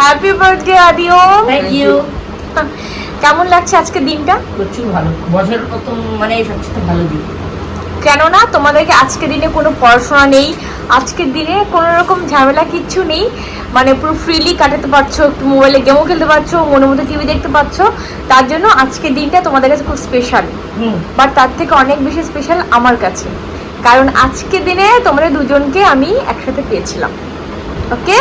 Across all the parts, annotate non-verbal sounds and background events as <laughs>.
Happy birthday আদিও thank you কেমন লাগছে আজকে দিনটা? প্রচুর ভালো। বছরের প্রথম মানে সবচেয়ে ভালো দিন। কেননা তোমাদেরকে আজকের দিনে কোনো পড়াশোনা নেই আজকের দিনে কোনো রকম ঝামেলা কিচ্ছু নেই মানে পুরো ফ্রিলি কাটাতে পারছ একটু মোবাইলে গেমও খেলতে পারছ মনের মতো টিভি দেখতে পাচ্ছো তার জন্য আজকের দিনটা তোমাদের কাছে খুব স্পেশাল বাট তার থেকে অনেক বেশি স্পেশাল আমার কাছে। কারণ আজকের দিনে তোমাদের দুজনকে আমি একসাথে পেয়েছিলাম। ওকে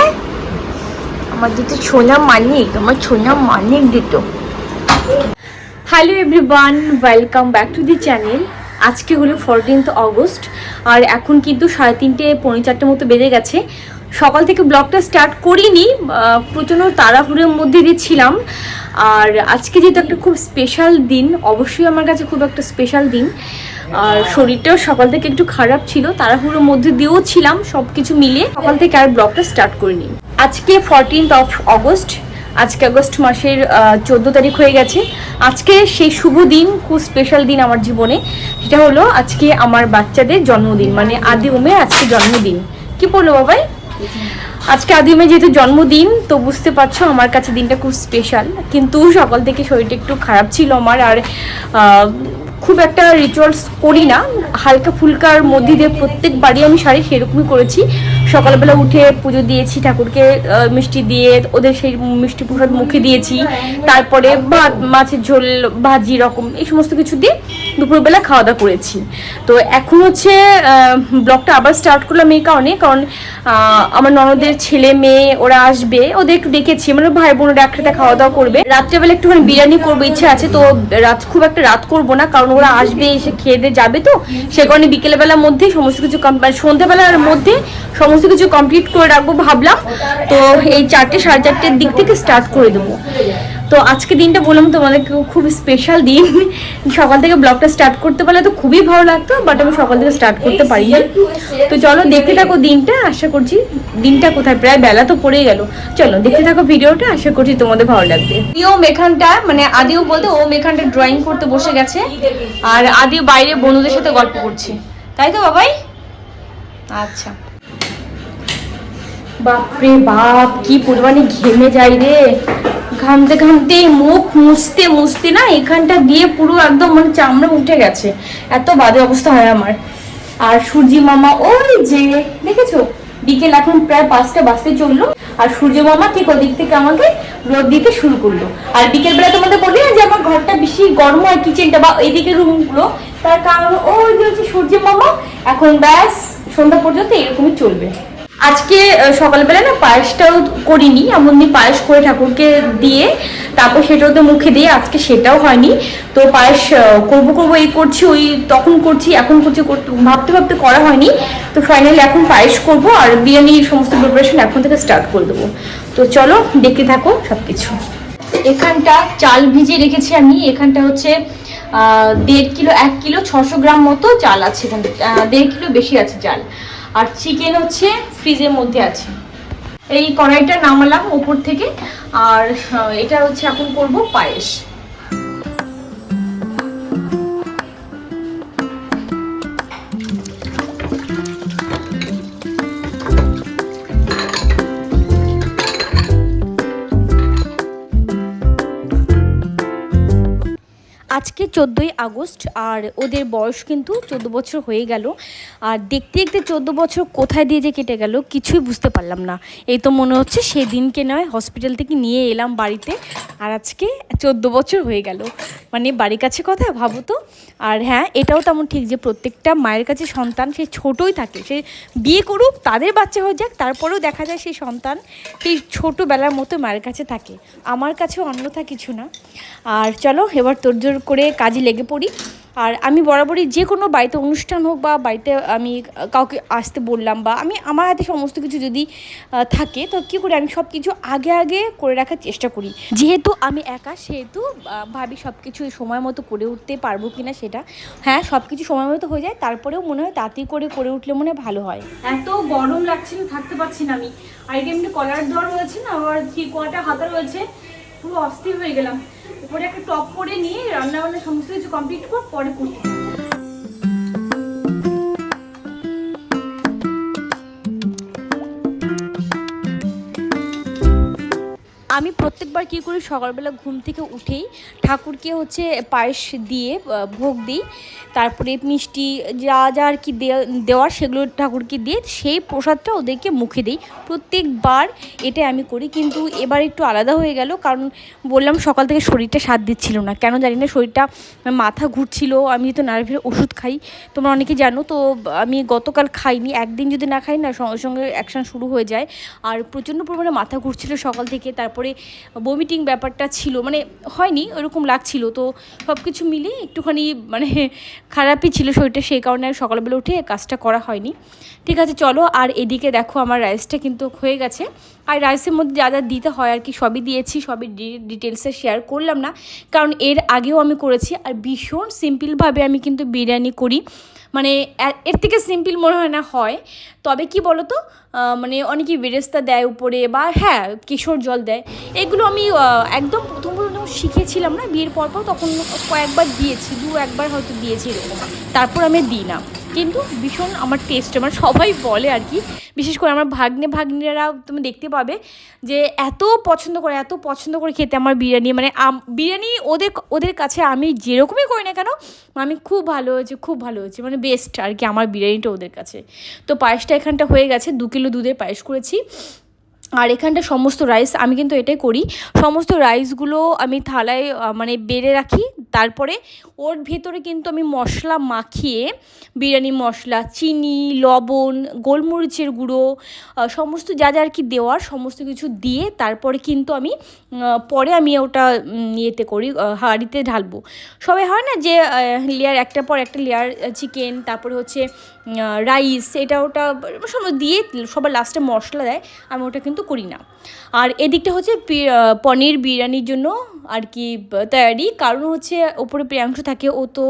আমার দুটো সোনা মানিক আমার সোনা মানিক দুটো hello everyone welcome back to the channel আজকে হলো ফোরটিন্থ অগস্ট আর এখন কিন্তু সাড়ে তিনটে, পৌনে চারটে মতো বেজে গেছে। সকাল থেকে ব্লগটা স্টার্ট করিনি প্রচণ্ড তাড়াহুড়োর মধ্যে দিয়ে ছিলাম। আর আজকে যেহেতু একটা খুব স্পেশাল দিন, অবশ্যই আমার কাছে খুব একটা স্পেশাল দিন। আর শরীরটাও সকাল থেকে একটু খারাপ ছিল, তাড়াহুড়োর মধ্যে দিয়েও ছিলাম সব কিছু মিলিয়ে। সকাল থেকে আর ব্লগটা স্টার্ট করিনি। আজকে ফোরটিন্থ অফ অগস্ট আজকে আগস্ট মাসের চোদ্দ তারিখ হয়ে গেছে। আজকে সেই শুভ দিন, খুব স্পেশাল দিন আমার জীবনে। সেটা হলো আজকে আমার বাচ্চাদের জন্মদিন মানে আদি উমের আজকে জন্মদিন। কি বলল বাবাই? আজকে আদিমে যেহেতু জন্মদিন, তো বুঝতে পারছ আমার কাছে দিনটা খুব স্পেশাল কিন্তু সকাল থেকে শরীরটা একটু খারাপ ছিল আমার, আর খুব একটা রিচুয়ালস করি না। হালকা ফুলকার মধ্যে দিয়ে প্রত্যেক বাড়ি আমি শাড়ি সেরকমই করেছি। সকালবেলা উঠে পুজো দিয়েছি, ঠাকুরকে মিষ্টি দিয়ে, ওদের সেই মিষ্টি প্রসাদ মুখে দিয়েছি। তারপরে ভাত মাছের ঝোল, ভাজি রকম, এই সমস্ত কিছু দিয়ে দুপুরবেলা খাওয়া দাওয়া করেছি। তো এখন হচ্ছে ব্লগটা আবার স্টার্ট করলাম এই কারণে, কারণ আমার ননদের ছেলে, মেয়ে, ওরা আসবে, ওদের একটু ডেকেছি মানে ভাই বোনেরা একসাথে খাওয়া দাওয়া করবে। রাত্রেবেলা একটুখানি বিরিয়ানি করব, ইচ্ছে আছে, তো রাত, খুব একটা রাত করব না, কারণ ওরা আসবে, এসে খেয়ে দিয়ে যাবে তো, সে কারণে বিকেলবেলার মধ্যে সমস্ত কিছু কম- মানে সন্ধ্যাবেলার মধ্যে সমস্ত কিছু কমপ্লিট করে রাখব ভাবলাম। তো এই চারটে সাড়ে চারটের দিক থেকে স্টার্ট করে দেবো। তো আজকে দিনটা বললাম তোমাদেরকে, খুব স্পেশাল দিন। সকাল থেকে ব্লগটা স্টার্ট করতে পারলে তো খুবই ভালো লাগতো বাট আমি সকাল থেকে স্টার্ট করতে পারিনি। তো চলো দেখতে থাকো দিনটা, আশা করছি দিনটা কোথায়? প্রায় বেলা তো পড়ে গেল। চলো দেখতে থাকো ভিডিওটা, আশা করছি তোমাদের ভালো লাগবে। আদিও মেখানটা মানে আদিও বলতে ও মেখানটা ড্রয়িং করতে বসে গেছে। আর আদিও বাইরে বন্ধুদের সাথে গল্প করছে। তাই তো বাবাই? আচ্ছা। বাপরে বাপ, কি পরিমাণে ঘেমে যাই রে। ঘামতে ঘামতে মুখ মুছতে মুছতে না এখানটা দিয়ে পুরো একদম মানে চামড়া উঠে গেছে। এত বাজে অবস্থা হয় আমার। আর সূর্যি মামা, ওই যে, দেখেছ? বিকেল এখন প্রায় পাঁচটা, বাজতে চলল। আর সূর্য মামা ঠিক ওদিক থেকে আমাকে রোদ দিতে শুরু করল। আর বিকেল বেলা তোমাদের বলি না যে আমার ঘরটা বেশি গরম হয় কিচেনটা বা এইদিকে রুমগুলো তার কারণ ওই যে হচ্ছে সূর্য মামা, এখন ব্যাস সন্ধ্যা পর্যন্ত এরকমই চলবে। আজকে সকালবেলা না পায়েসটাও করিনি এমনি পায়েস করে ঠাকুরকে দিয়ে, তারপর সেটাও তো মুখে দিয়ে আজকে সেটাও হয়নি। তো পায়েস করব করব এই করছি, ওই তখন করছি, এখন করছি ভাবতে ভাবতে করা হয়নি। তো ফাইনালি এখন পায়েস করব আর বিরিয়ানির সমস্ত প্রিপারেশন এখন থেকে স্টার্ট করে দেবো। তো চলো, দেখতে থাকো সব কিছু এখানটা চাল ভিজিয়ে রেখেছি আমি, এখানটা হচ্ছে দেড় কিলো, এক কিলো, ছশো গ্রাম মতো চাল আছে এখানে দেড় কিলো বেশি আছে চাল। আর চিকেন হচ্ছে ফ্রিজের মধ্যে আছে। এই কড়াইটা নামালাম উপর থেকে। আর এটা হচ্ছে এখন করব পায়েস। চোদ্দোই আগস্ট, আর ওদের বয়স কিন্তু চোদ্দ বছর হয়ে গেল। আর দেখতে দেখতে চোদ্দ বছর কোথায় দিয়ে যে কেটে গেল কিছুই বুঝতে পারলাম না। এই তো মনে হচ্ছে সেই দিনকে নয় হসপিটাল থেকে নিয়ে এলাম বাড়িতে। আর আজকে চোদ্দ বছর হয়ে গেল। মানে বাড়ির কাছে কথা, ভাবো তো। আর হ্যাঁ এটাও তেমন ঠিক যে প্রত্যেকটা মায়ের কাছে সন্তান সে ছোটোই থাকে। সে বিয়ে করুক, তাদের বাচ্চা হয়ে যাক, তারপরেও দেখা যায় সেই সন্তান সেই ছোটোবেলার মতো মায়ের কাছে থাকে। আমার কাছে অন্যথা কিছু না। আর চলো, এবার তোড়জোড় করে কাজে লেগে পড়ি। আর আমি বরাবরই যে কোনো বাড়িতে অনুষ্ঠান হোক বা বাড়িতে আমি কাউকে আসতে বললাম বা আমি আমার হাতে সমস্ত কিছু যদি থাকে, তো কী করে আমি সব কিছু আগে আগে করে রাখার চেষ্টা করি। যেহেতু আমি একা, সেহেতু ভাবি সব কিছু সময় মতো করে উঠতে পারব কি না সেটা। হ্যাঁ সব কিছু সময় মতো হয়ে যায়, তারপরেও মনে হয় তাড়াতাড়ি করে করে উঠলে মনে হয় ভালো হয়। এত গরম লাগছে না থাকতে পারছি না আমি। আর এমনি কলার দেওয়া রয়েছে না, আবার কি কটা হাতা রয়েছে, পুরো অস্থির হয়ে গেলাম। উপরে একটা টপ করে নিয়ে রান্না বান্না সমস্ত কিছু কমপ্লিট কর পরে করতে আমি প্রত্যেকবার কী করি, সকালবেলা ঘুম থেকে উঠেই ঠাকুরকে হচ্ছে পায়েস দিয়ে ভোগ দিই। তারপরে মিষ্টি যা যা আর কি দেওয়ার সেগুলো ঠাকুরকে দিয়ে সেই প্রসাদটা ওদেরকে মুখে দিই। প্রত্যেকবার এটাই আমি করি, কিন্তু এবার একটু আলাদা হয়ে গেল, কারণ বললাম সকাল থেকে শরীরটা সাথ দিচ্ছিল না। কেন জানি না, শরীরটা মাথা ঘুরছিল, আমি যেহেতু নার্ভের ওষুধ খাই, তোমরা অনেকে জানো, তো আমি গতকাল খাইনি, একদিন যদি না খাই না, সঙ্গে সঙ্গে অ্যাকশান শুরু হয়ে যায়। আর প্রচণ্ড পরিমাণে মাথা ঘুরছিল সকাল থেকে, তারপরে বমিটিং ব্যাপারটা ছিল মানে হয়নি, ওরকম লাগছিল। তো সব কিছু মিলে একটুখানি মানে খারাপই ছিল শরীরটা, সেই কারণে আর সকালবেলা উঠে কাজটা করা হয়নি। ঠিক আছে, চলো, আর এদিকে দেখো আমার রাইসটা কিন্তু হয়ে গেছে। আর রাইসের মধ্যে যা যা দিতে হয় আর কি, সবই দিয়েছি, সবই ডিটেলসে শেয়ার করলাম না। কারণ এর আগেও আমি করেছি, আর ভীষণ সিম্পলভাবে আমি কিন্তু বিরিয়ানি করি। মানে এর থেকে সিম্পল মনে হয় না, হয়। তবে কি বলো তো মানে অনেকে বেরেস্তা দেয় উপরে বা হ্যাঁ কেশর জল দেয়। এগুলো আমি একদম প্রথম প্রথম শিখেছিলাম না, বিয়ের পর পর তখন কয়েকবার দিয়েছি দু একবার হয়তো দিয়েছি এরকম। তারপর আমি দিই না। কিন্তু ভীষণ আমার টেস্ট আমার সবাই বলে আর কি। বিশেষ করে আমার ভাগ্নে, ভাগ্নিরা তুমি দেখতে পাবে যে এত পছন্দ করে, এত পছন্দ করে খেতে আমার বিরিয়ানি। মানে বিরিয়ানি ওদের ওদের কাছে আমি যেরকমই করি না কেন, আমি খুব ভালো হয়েছে, খুব ভালো হয়েছে। মানে বেস্ট আর কি আমার বিরিয়ানিটা ওদের কাছে। তো পায়েসটা এখানটা হয়ে গেছে, দু কিলো দুধের পায়েস করেছি। আর এখানটা সমস্ত রাইস আমি কিন্তু এটাই করি। সমস্ত রাইসগুলো আমি থালায় মানে বেড়ে রাখি। তারপরে ওর ভেতরে কিন্তু আমি মশলা মাখিয়ে, বিরিয়ানি মশলা, চিনি, লবণ, গোলমরিচের গুঁড়ো সমস্ত যা যা আর কি দেওয়ার সমস্ত কিছু দিয়ে তারপরে কিন্তু আমি পরে আমি ওটা ইয়েতে করি হাঁড়িতে ঢালবো। সবাই হয় না যে লেয়ার একটা পর একটা লেয়ার চিকেন তারপরে হচ্ছে রাইস এটা ওটা সব দিয়ে সবার লাস্টে মশলা দেয়, আমি ওটা কিন্তু করি না। আর এদিকটা হচ্ছে পনির বিরিয়ানির জন্য আর কি তৈরি কারণ হচ্ছে ওপরে প্রিয়াংশ থাকে, ও তো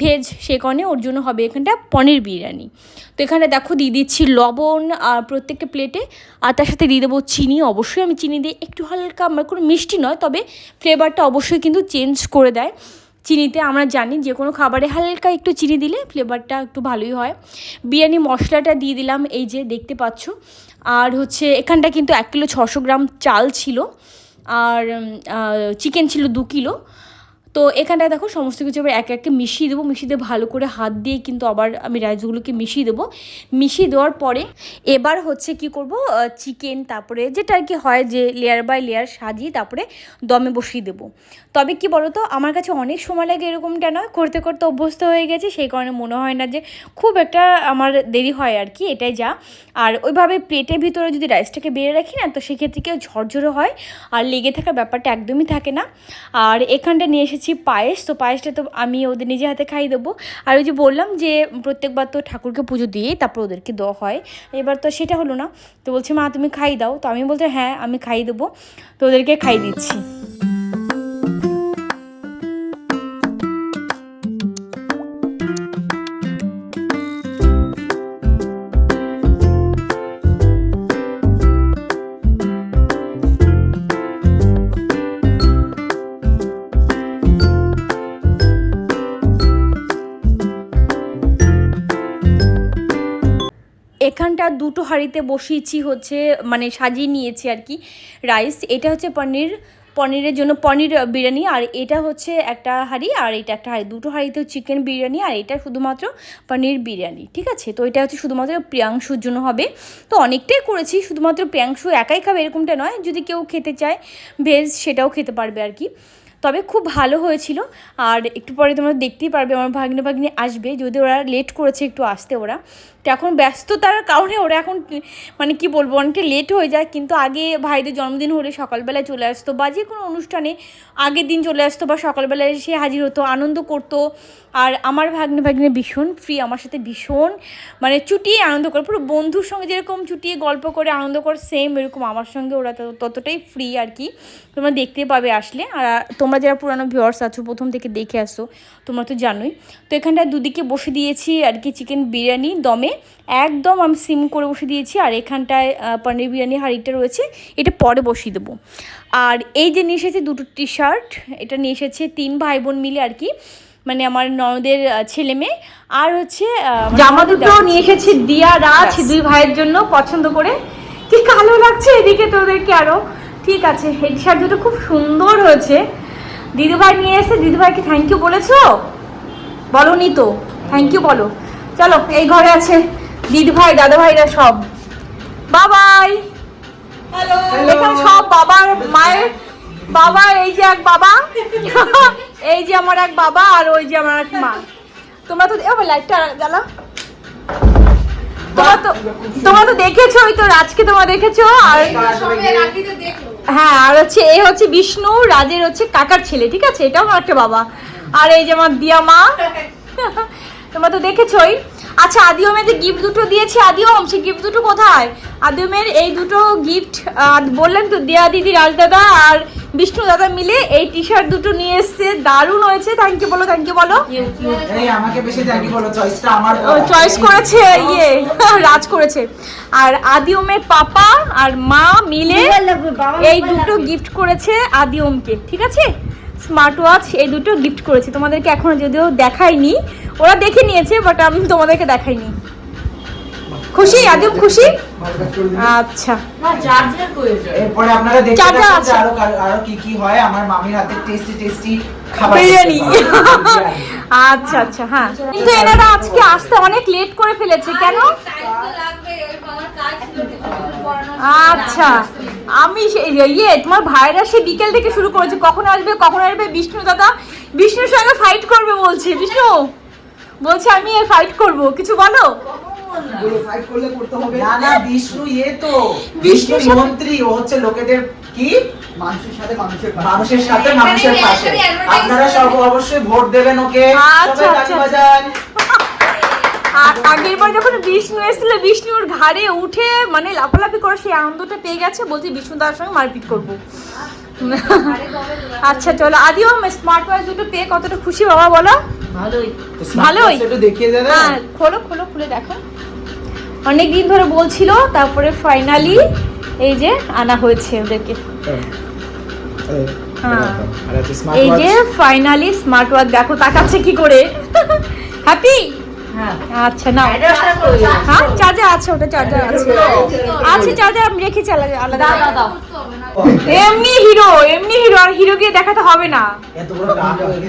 ভেজ সে কারণে ওর জন্য হবে এখানটা পনির বিরিয়ানি। তো এখানে দেখো দিয়ে দিচ্ছি লবণ আর প্রত্যেকটা প্লেটে আর তার সাথে দিয়ে দেবো চিনি, অবশ্যই আমি চিনি দিই একটু হালকা, আমার কোনো মিষ্টি নয়, তবে ফ্লেভারটা অবশ্যই কিন্তু চেঞ্জ করে দেয়। চিনিতে আমরা জানি যে কোনো খাবারে হালকা একটু চিনি দিলে ফ্লেভারটা একটু ভালোই হয়। বিরিয়ানি মশলাটা দিয়ে দিলাম, এই যে দেখতে পাচ্ছ। আর হচ্ছে এখানটা কিন্তু এক কিলো ছশো গ্রাম চাল ছিল। আর চিকেন ছিল দু কিলো। তো এখানটায় দেখো সমস্ত কিছু এবার একে একে মিশিয়ে দেবো, মিশিয়ে দিয়ে ভালো করে হাত দিয়ে কিন্তু আবার আমি রাইসগুলোকে মিশিয়ে দেবো। মিশিয়ে দেওয়ার পরে এবার হচ্ছে কি করব চিকেন তারপরে যেটা আর কি হয় যে লেয়ার বাই লেয়ার সাজিয়ে তারপরে দমে বসিয়ে দেবো। তবে কি বলো তো আমার কাছে অনেক সময় লাগে এরকমটা নয়, করতে করতে অভ্যস্ত হয়ে গেছে, সেই কারণে মনে হয় না যে খুব একটা আমার দেরি হয় আর কি, এটাই যা। আর ওইভাবে প্লেটের ভিতরে যদি রাইসটাকে বেড়ে রাখি না, তো সেক্ষেত্রে কেউ ঝরঝরে হয়, আর লেগে থাকার ব্যাপারটা একদমই থাকে না। আর এখানটা নিয়ে এসেছি পায়েস, তো পায়েসটা তো আমি ওদের নিজে হাতে খাইয়ে দেবো। আর ওই যে বললাম যে প্রত্যেকবার তো ঠাকুরকে পুজো দিয়েই তারপর ওদেরকে দেওয়া হয়। এবার তো সেটা হলো না। তো বলছে, মা, তুমি খাই দাও। তো আমি বলতে হ্যাঁ আমি খাইয়ে দেবো। তো ওদেরকে খাই দিচ্ছি। দুটো হাঁড়িতে বসিয়েছি হচ্ছে মানে সাজিয়ে নিয়েছি আর কি, রাইস। এটা হচ্ছে পনির, পনিরের জন্য পনির বিরিয়ানি, আর এটা হচ্ছে একটা হাঁড়ি, আর এটা একটা হাঁড়ি। দুটো হাঁড়িতে চিকেন বিরিয়ানি, আর এটা শুধুমাত্র পনির বিরিয়ানি, ঠিক আছে? তো এটা হচ্ছে শুধুমাত্র প্রিয়াংশুর জন্য হবে। তো অনেকটাই করেছি, শুধুমাত্র প্রিয়াংশু একাই খাবে এরকমটা নয়, যদি কেউ খেতে চায়, ভেজ সেটাও খেতে পারবে আর কি। তবে খুব ভালো হয়েছিল, আর একটু পরে তোমরা দেখতেই পারবে, আমার ভাগ্নে ভাগ্নে আসবে, যদি ওরা লেট করেছে একটু আসতে ওরা। তো এখন ব্যস্ততার কারণে ওরা এখন মানে কি বলব, অনেকটা লেট হয়ে যায়। কিন্তু আগে ভাইদের জন্মদিন হলে সকালবেলায় চলে আসতো বা যে কোনো অনুষ্ঠানে আগের দিন চলে আসতো বা সকালবেলায় এসে হাজির হতো, আনন্দ করতো। আর আমার ভাগ্নে ভাগ্নে ভীষণ ফ্রি আমার সাথে ভীষণ মানে চুটিয়ে আনন্দ করে, পুরো বন্ধুর সঙ্গে যেরকম চুটিয়ে গল্প করে আনন্দ করে সেম এরকম আমার সঙ্গে ওরা তত- ততটাই ফ্রি আর কি। তোমরা দেখতে পাবে আসলে। আর তোমরা যারা পুরানো ভিউয়ার্স আছো, প্রথম থেকে দেখে আসো, তোমরা তো জানোই। তো এখানটায় দুদিকে বসে দিয়েছি আর কি চিকেন বিরিয়ানি, দমে। একদম আমি সিম করে বসে দিয়েছি আর এখানটায় পনির বিরিয়ানি হাঁড়িটা রয়েছে। এটা পরে বসিয়ে দেবো। আর এই যে নিয়ে এসেছে দুটো টি শার্ট এটা নিয়ে এসেছে তিন ভাই বোন মিলে আর কি। মানে আমার ননদের ছেলে মেয়ে। আর হচ্ছে জামা দুটো নিয়ে এসেছি দিয়া রাজ। দুই ভাইয়ের জন্য পছন্দ করে। কি কালো লাগছে এদিকে তোদেরকে আরও। ঠিক আছে হেড শার্ট দুটো খুব সুন্দর হয়েছে। দিদিভাই নিয়ে এসে দিদিভাইকে থ্যাংক ইউ বলেছ? বলো নি তো। থ্যাংক ইউ বলো। চলো এই ঘরে আছে দিদিভাই দাদাভাইরা সব। বাবাই! এখানে সব বাবার মায়ের বাবা এই যে এক বাবা <laughs> এই যে আমার এক বাবা আর ওই যে আমার এক মা। তোমরা তো এবার লাইটটা জ্বালা তোমরা তো তোমরা তো দেখেছ ওই তো রাজকে তোমরা দেখেছ আর হ্যাঁ আর হচ্ছে এ হচ্ছে বিষ্ণু রাজের হচ্ছে কাকার ছেলে ঠিক আছে? এটাও আমার একটা বাবা। আর এই যে আমার দিয়া মা। <laughs> তোমরা তো দেখেছই। আচ্ছা আদিওমে যে গিফট দুটো দিয়েছি আদিওম সেই গিফট দুটো কোথায়? আদিওমের এই দুটো গিফট বললেন তো দিয়া দিদি রাজদাদা আর বিষ্ণু দাদা মিলে এই টি শার্ট দুটো নিয়ে এসছে। দারুণ হয়েছে। থ্যাংক ইউ বলো থ্যাংক ইউ বলো। আমাকে বেশি জানি বলো চয়েসটা আমার চয়েস করেছে ইয়ে <laughs> রাজ করেছে। আর আদিওমের পাপা আর মা মিলে এই দুটো গিফট করেছে আদিওমকে ঠিক আছে? স্মার্ট ওয়াচ এই দুটো গিফট করেছে। তোমাদেরকে এখনও যদিও দেখাইনি। ওরা দেখে নিয়েছে বাট আমি তোমাদেরকে দেখাইনি। খুশি? আদিম খুশি? আচ্ছা। এরপরে আপনারা দেখতে। যে আরও আরও কি কি হয়। আমার মামির হাতে টেস্টি টেস্টি খাবার বিরিয়ানি। আচ্ছা আচ্ছা হ্যাঁ। কিন্তু এনারা আজকে আসতে অনেক লেট করে ফেলেছে। কেন? আচ্ছা। আমি ইয়ে তোমার ভাইরা সে বিকেল থেকে শুরু করেছে। কখন আসবে কখন আসবে? বিষ্ণু দাদা বিষ্ণুর সঙ্গে ফাইট করবে বলছে। বিষ্ণু বলছে আমি ফাইট করব। কিছু বলো? না না বিষ্ণু তো। বিষ্ণু মন্ত্রী হচ্ছে লোকেদের কি? মানুষের সাথে মানুষের পাশে। মানুষের সাথে মানুষের পাশে। এখানে advertise আপনারা সব অবশ্যই ভোট দেবেন ওকে। আচ্ছা, সবাই আচ্ছা, তালি বাজান। আর আগের বার যখন বিষ্ণু এসেছিল বিষ্ণুর ঘাড়ে উঠে মানে লাফালাফি করে সেই আনন্দটা পেয়ে গেছে বলছে বিষ্ণু দার সঙ্গে মারপিট করব। আচ্ছা চলো। আদিও স্মার্ট ওয়াচ দুটো পেয়ে কতটা খুশি বাবা বলো? ভালোই। ভালোই। একটু দেখিয়ে দেবে? হ্যাঁ খোলো খোলো খুলে দেখো। অনেক দিন ধরে বলছিল তারপরে ফাইনালি এই যে আনা হয়েছে ওদেরকে। হ্যাঁ। আর আছে স্মার্ট এই যে ফাইনালি স্মার্ট ওয়াচ দেখো তাকাচ্ছে কি করে। <laughs> হ্যাপি হ্যাঁ আচ্ছা না হ্যাঁ চার্জার আছে ওটা চার্জার আছে। আছে চার্জার আমি রেখেছি আলাদা আলাদা দাও এমনি হিরো এমনি হিরো আর হিরো গিয়ে দেখাতে হবে না। হয়ে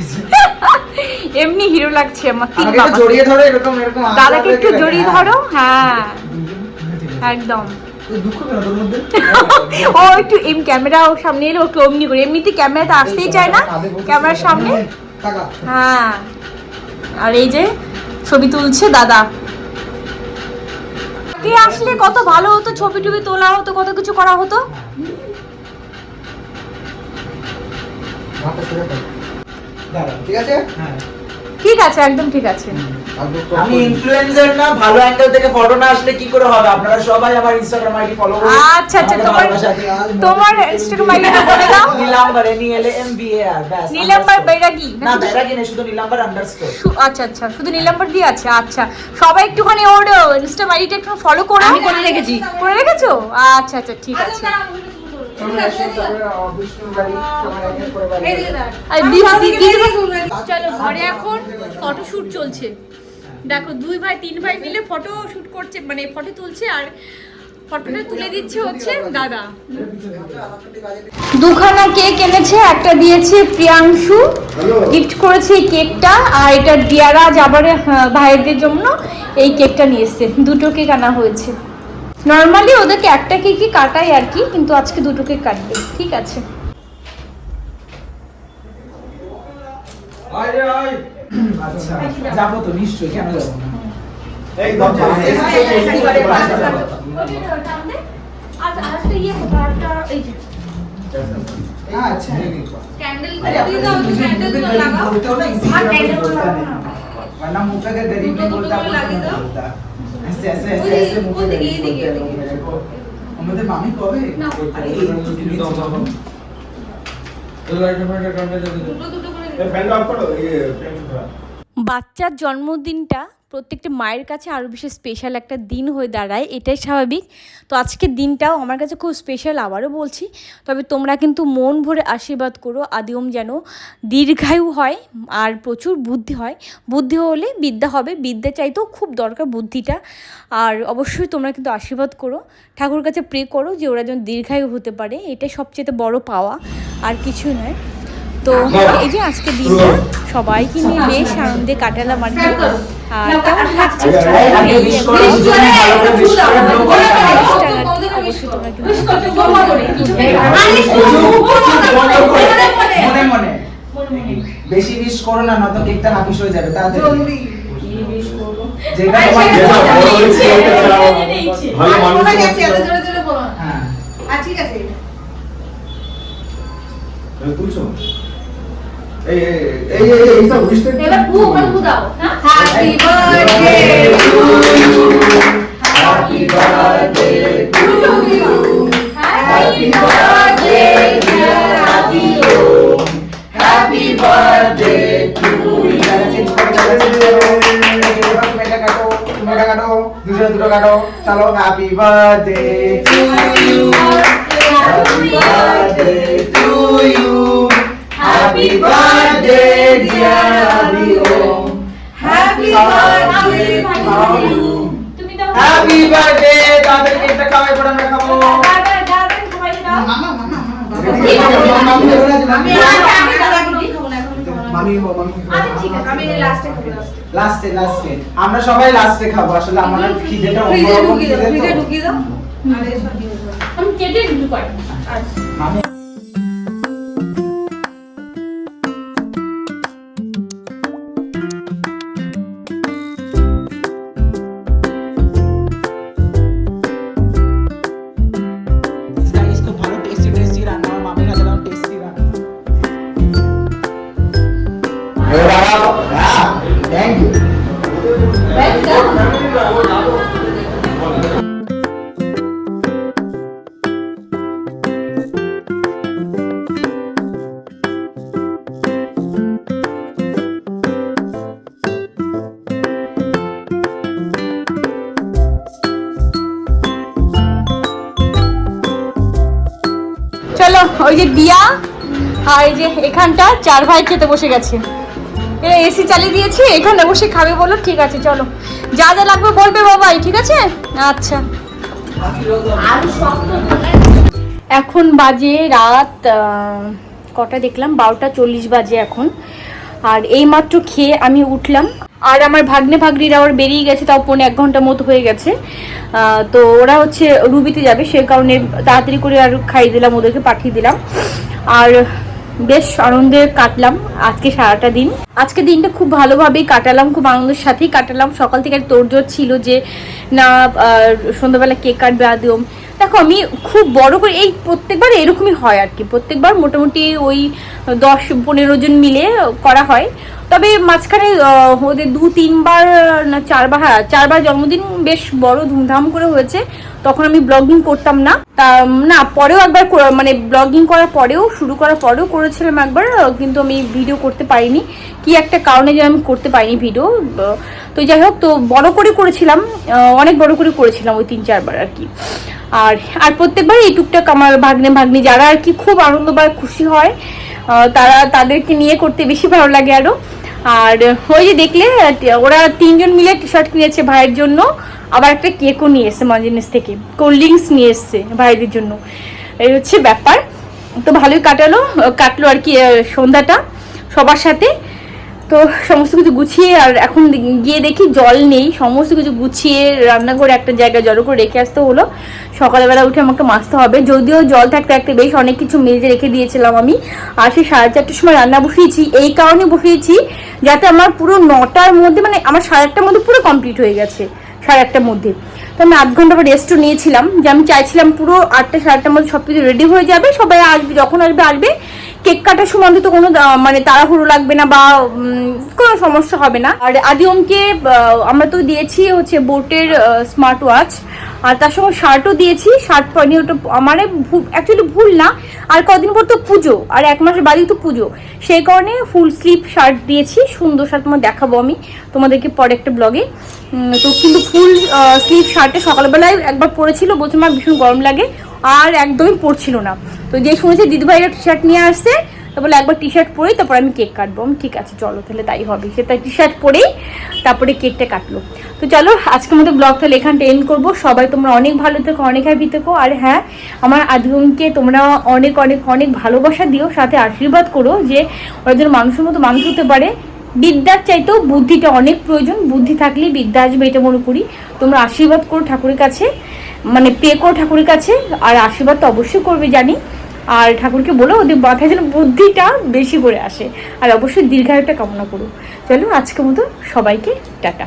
<laughs> এমনি হিরো লাগছে আমার তিন আমাকে বাবা জড়িয়ে ধরো এরকম এরকম দাদাকে একটু রেখে জড়িয়ে ধরো হ্যাঁ। হ্যাঁ। একদম। তুই দুঃখ কেন তোর মধ্যে? ও একটু এম ক্যামেরা ও সামনে এলে ওকে অমনি করে। এমনিতে ক্যামেরাতে আসতেই চায় না ক্যামেরার সামনে। হ্যাঁ। আর এই যে ছবি তুলছে দাদা। কে আসলে কত ভালো হতো ছবি টবি তোলা হতো কত কিছু করা হতো? দাদা ঠিক আছে? হ্যাঁ। ঠিক আছে একদম ঠিক আছে। আমি ইনফ্লুয়েন্সার না ভালো অ্যাঙ্গেল থেকে ফটো না আসলে কি করে হবে? আপনারা সবাই আমার ইনস্টাগ্রাম আইডি ফলো করুন। আচ্ছা আচ্ছা তোমার তোমার ইনস্টাগ্রাম আইডিটা বলে দাও। Nilambar N L M B A R ব্যাস নীলাম্বার বৈরাগী। না বেরাগি নেই শুধু নীলাম্বার আন্ডারস্কোর আচ্ছা আচ্ছা শুধু নীলাম্বার দিয়ে আছে আচ্ছা। সবাই একটুখানি ওর ইনস্টাগ্রাম আইডিটা একটু ফলো করো। আমি করে রেখেছি। করে রেখেছো? আচ্ছা আচ্ছা ঠিক আছে। দি- দি- চলো ঘরে এখন ফটো শুট চলছে। দেখো দুই ভাই তিন ভাই মিলে ফটো শুট করছে মানে ফটো তুলছে আর ফটোটা তুলে দিচ্ছে হচ্ছে দাদা। দুখানা কেক এনেছে একটা দিয়েছে প্রিয়াংশু। গিফট করেছে এই কেকটা আর এটা দিয়ারা যাবার ভাইদের জন্য এই কেকটা নিয়ে এসছে। দুটো কেক আনা হয়েছে। নর্মালি ওদেরকে একটা কেকই কাটাই আর কি কিন্তু আজকে দুটো কেক কাটবে ঠিক আছে আচ্ছা যাবো তো নিশ্চয়ই কেন যাবো না একদম আচ্ছা कैंडल अरे अपने मुझे मुझे गरीब बोलते ऐसे ऐसे ऐसे ऐसे मुँह पे देखिए देखिए मेरे को। हमें तो मामी को है? अरे ये तो हम तो लाइट में करने दे दो। फ़ैन ऑफ़ करो ये फ़ैन বাচ্চার জন্মদিনটা প্রত্যেকটা মায়ের কাছে আরও বেশি স্পেশাল একটা দিন হয়ে দাঁড়ায়, এটাই স্বাভাবিক। তো আজকের দিনটাও আমার কাছে খুব স্পেশাল আবারও বলছি। তবে তোমরা কিন্তু মন ভরে আশীর্বাদ করো, আদিওম যেন দীর্ঘায়ু হয় আর প্রচুর বুদ্ধি হয়। বুদ্ধি হলে বিদ্যা হবে, বিদ্যা চাইতেও খুব দরকার বুদ্ধিটা। আর অবশ্যই তোমরা কিন্তু আশীর্বাদ করো। ঠাকুর কাছে প্রে করো যে ওরা যেন দীর্ঘায়ু হতে পারে, এটাই সবচেয়ে বড় পাওয়া। আর কিছু নয়। তো এই যে আজকে দিনটা সবাইকে নিয়ে বেশ আনন্দে কাটালাম আর কি। আর কেমন লাগছে। অবশ্যই তোমরা কিন্তু বেশি উইশ করো না নয়তো কেকটা হয়ে যাবে তাড়াতাড়ি। যেটা তোমার যেটা বড় হয়েছে ওটা চাও। ভালো মানুষ হ্যাঁ এ, তুলছো এই এই এই এই এইটা উইশটা এবার পু ওখানে পু দাও হ্যাঁ Happy birthday to you. Happy birthday to you. Happy birthday dear Adilo. Happy birthday to you. গানা চেঞ্জ করো, গানা চেঞ্জ করো। এবার তুমি এটা happy birthday to you. Happy birthday to. Happy birthday. dear তাদের কেকটা খাওয়াই পর আমরা খাব। আমরা সবাই লাস্টে খাব। আসলে আমাদের খিদেটা অন্যরকম খিদে তো। আমি কেটে দিতে পারি চলো, ওই যে দিয়া আর এই যে এখানটা, চার ভাই খেতে বসে গেছে। এসি চালিয়ে দিয়েছি, এখানে বসে খাবে বলো, ঠিক আছে, চলো। যা যা লাগবে বলবে বাবাই, ঠিক আছে? আচ্ছা। এখন বাজে রাত কটা দেখলাম? বারোটা চল্লিশ বাজে এখন। আর এই মাত্র খেয়ে আমি উঠলাম। আর আমার ভাগ্নে ভাগ্নিরা ওর বেরিয়ে গেছে, তাও পৌনে এক ঘণ্টা মতো হয়ে গেছে। তো ওরা হচ্ছে রুবিতে যাবে, সে কারণে তাড়াতাড়ি করে আর খাইয়ে দিলাম, ওদেরকে পাঠিয়ে দিলাম। আর বেশ আনন্দে কাটলাম আজকে সারাটা দিন। আজকে দিনটা খুব ভালোভাবেই কাটালাম, খুব আনন্দের সাথেই কাটালাম। সকাল থেকে একটা তোড়জোড় ছিল যে, না সন্ধ্যাবেলা কেক কাটবে আদিম দেখো, আমি খুব বড় করে, এই প্রত্যেকবার এরকমই হয় আর কি। প্রত্যেকবার মোটামুটি ওই দশ পনেরো জন মিলে করা হয়। তবে মাঝখানে ওদের দু, তিনবার, না, চারবার হ্যাঁ চারবার জন্মদিন বেশ বড় ধুমধাম করে হয়েছে। তখন আমি ব্লগিং করতাম না। তা, না, পরেও একবার মানে ব্লগিং করার পরেও, শুরু করার পরেও করেছিলাম একবার কিন্তু আমি ভিডিও করতে পারিনি। কি একটা কারণে যে আমি করতে পারিনি ভিডিও তো যাই হোক, তো বড় করে করেছিলাম অনেক বড় করে করেছিলাম ওই তিন, চারবার আর কি। আর আর প্রত্যেকবার এই টুকটাক আমার ভাগ্নে ভাগ্নি যারা আর কি খুব আনন্দ বা খুশি হয় তারা তাদেরকে নিয়ে করতে বেশি ভালো লাগে আরও আর ওই যে দেখলে, ওরা তিনজন মিলে টি শার্ট কিনেছে ভাইয়ের জন্য। আবার একটা কেকও নিয়ে এসছে মঞ্জিনিস থেকে। কোল্ড ড্রিঙ্কস নিয়ে এসছে ভাইদের জন্য। এই হচ্ছে ব্যাপার। তো ভালোই কাটালো, কাটলো আর কি সন্ধ্যাটা সবার সাথে। তো সমস্ত কিছু গুছিয়ে আর এখন গিয়ে দেখি জল নেই। সমস্ত কিছু গুছিয়ে রান্না করে একটা জায়গায় জড়ো করে রেখে আসতে হলো। সকালবেলা উঠে আমাকে মাজতে হবে। যদিও জল থাকতে থাকতে বেশ অনেক কিছু মেজে রেখে দিয়েছিলাম আমি। আর সেই সাড়ে চারটের সময় রান্না বসিয়েছি। এই কারণে বসিয়েছি যাতে আমার পুরো নটার মধ্যে মানে আমার সাড়ে আটটার মধ্যে পুরো কমপ্লিট হয়ে গেছে, সাড়ে আটটার মধ্যে। তো আমি আধ ঘণ্টা রেস্টও নিয়েছিলাম। যে আমি চাইছিলাম পুরো আটটা, সাড়ে আটটার মধ্যে সব কিছু রেডি হয়ে যাবে। সবাই আসবে, যখন আসবে আসবে। কেক কাটার সময় অন্তত কোনো মানে তাড়াহুড়ো লাগবে না বা কোনো সমস্যা হবে না। আর আদিওমকে আমরা তো দিয়েছি হচ্ছে বোটের স্মার্ট ওয়াচ আর তার সঙ্গে শার্টও দিয়েছি। শার্ট পরিয়ে ওটা আমার অ্যাকচুয়ালি ভুল না। আর কদিন পর তো পুজো, আর এক মাসের বাদেই তো পুজো। সেই কারণে ফুল স্লিভ শার্ট দিয়েছি। সুন্দর শার্ট তোমার দেখাবো আমি তোমাদেরকে পরে একটা ব্লগে তো কিন্তু ফুল স্লিভ শার্টে সকালবেলায় একবার পরেছিল, বলছে আমার ভীষণ গরম লাগে। আর একদমই পরছিল না। তো যে শুনেছি দিদিভাইরা টি শার্ট নিয়ে আসছে, তো বলে একবার টি শার্ট পরেই তারপর আমি কেক কাটবো। আমি ঠিক আছে, চলো, তাহলে তাই হবে। সে তাই টি শার্ট পরেই তারপরে কেকটা কাটলো। তো চলো, আজকের মতো ব্লগ তাহলে এখানটা এন্ড করব। সবাই তোমরা অনেক ভালো থেকো, অনেক হ্যাপি থেকো। আর হ্যাঁ আমার আদিমকে তোমরা অনেক অনেক অনেক ভালোবাসা দিও, সাথে আশীর্বাদ করো যে ওরা যেন মানুষের মতো মানুষ হতে পারে। বিদ্যার চাইতেও বুদ্ধিটা অনেক প্রয়োজন। বুদ্ধি থাকলেই বিদ্যা আসবে, এটা মনে করি। তোমরা আশীর্বাদ করো ঠাকুরের কাছে মানে পে করো ঠাকুরের কাছে, আর আশীর্বাদ তো অবশ্যই করবে, জানি। আর ঠাকুরকে বলো, ওদের মাথায় যেন বুদ্ধিটা বেশি করে আসে। আর অবশ্যই দীর্ঘায়ুটা কামনা করো। চলো, আজকের মতো সবাইকে টাটা।